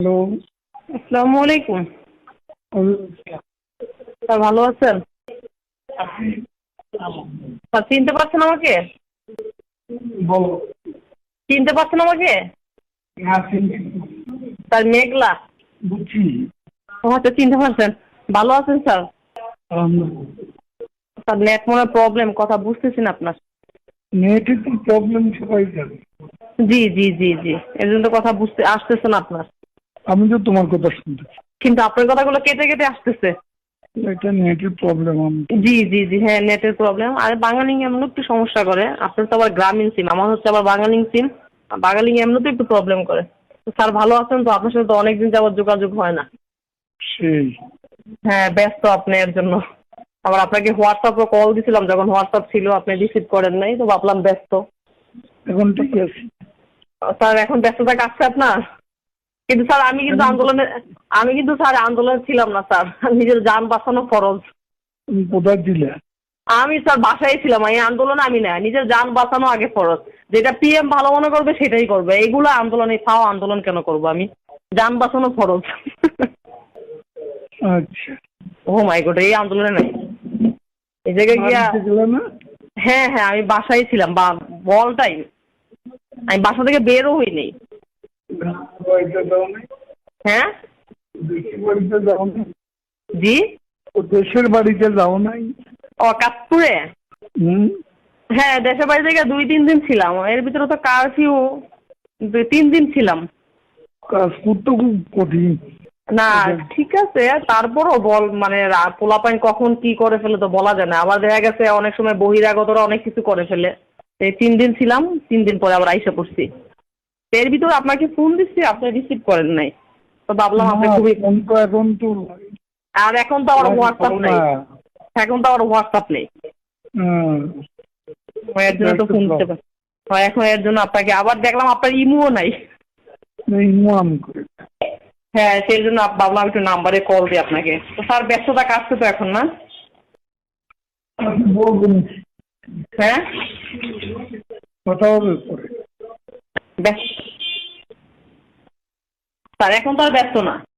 Hello. আসসালামু আলাইকুম sir ভালো আছেন? স্যার চিনতে পারছেন আমাকে? বলো। চিনতে পারছেন আমাকে? স্যার মেঘলা। বুঝছি। ও আচ্ছা চিনতে পারছেন। ভালো আছেন স্যার? স্যার নেট মনে প্রবলেম কথা বুঝতেছেন আপনার। নেটে তো প্রবলেম সবাই জি জি জি জি। এর জন্য কথা বুঝতে আসতেছেন আপনার। আমি তো তোমার কথা শুনতেছি। কিন্তু আপনার কথাগুলো কেটে কেটে আসতেছে। এটা নেটের প্রবলেম জি জি জি হ্যাঁ নেটের প্রবলেম আর বাঙালি এমন একটু সমস্যা করে। আপনার তো আবার গ্রামীণ সিম আমার হচ্ছে আবার বাঙালি সিম বাঙালি এমন তো একটু প্রবলেম করে। তো স্যার ভালো আছেন তো? আপনার সাথে তো অনেকদিন যাবত যোগাযোগ হয় না। সেই। হ্যাঁ ব্যস্ত আপনি এর জন্য। আবার আপনাকে হোয়াটসঅ্যাপে কল দিছিলাম যখন হোয়াটসঅ্যাপ ছিল আপনি রিসিভ করেন নাই তো ভাবলাম ব্যস্ত। এখন ঠিক আছে। স্যার এখন ব্যস্ততা কাটছে আপনার? কিন্তু স্যার আমি কিন্তু আন্দোলনে আমি কিন্তু স্যার আন্দোলনে ছিলাম না স্যার। নিজের যান বাঁচানো ফরজ। কোথায় দিলে আমি স্যার বাসায় ছিলাম এই আন্দোলন আমি না নিজের যান বাঁচানো আগে ফরজ। যেটা পিএম ভালো মনে করবে সেটাই করবে। এইগুলো আন্দোলন এই ফাও আন্দোলন কেন করব আমি? যান বাঁচানো ফরজ। আচ্ছা। ও মাই গড এই আন্দোলনে নাই। এই জায়গায় গিয়া হ্যাঁ হ্যাঁ আমি বাসায় ছিলাম বা বল টাইম আমি বাসা থেকে বেরও হইনি হ্যাঁ? বাড়িতে যাও নাই জি দেশের বাড়িতে যাও নাই? ও কাশপুরে? হুম। হ্যাঁ দেশের বাড়ি থেকে দুই তিন দিন ছিলাম। এর ভিতরে তো কারফিউ দুই তিন দিন ছিলাম। কাজ করতে খুব কঠিন। না ঠিক আছে তারপরও বল মানে পোলাপাইন কখন কি করে ফেলে তো বলা যায় না। আবার দেখা গেছে অনেক সময় বহিরাগতরা অনেক কিছু করে ফেলে। এই তিন দিন ছিলাম তিন দিন পরে আবার আইসা পড়ছি। তো এর ভিতরে আপনাকে ফোন দিচ্ছি আপনি রিসিভ করেন নাই। তো ভাবলাম আপনি খুবই ফোন তো এখন তো আর এখন তো আমার হোয়াটসঅ্যাপ নেই। এখন তো আমার হোয়াটসঅ্যাপ নেই। হুম। এর জন্য তো ফোন দিতে পারি। হয় এখন এর জন্য আপনাকে আবার দেখলাম আপনার ইমুও নাই। ইমো আমি হ্যাঁ সেই জন্য ভাবলাম একটু নাম্বারে কল দিই আপনাকে। তো স্যার ব্যস্ততা কাটছে তো এখন না। হ্যাঁ? কথা হবে পরে। ব্যস্ত স্যার এখন তো আর ব্যস্ত না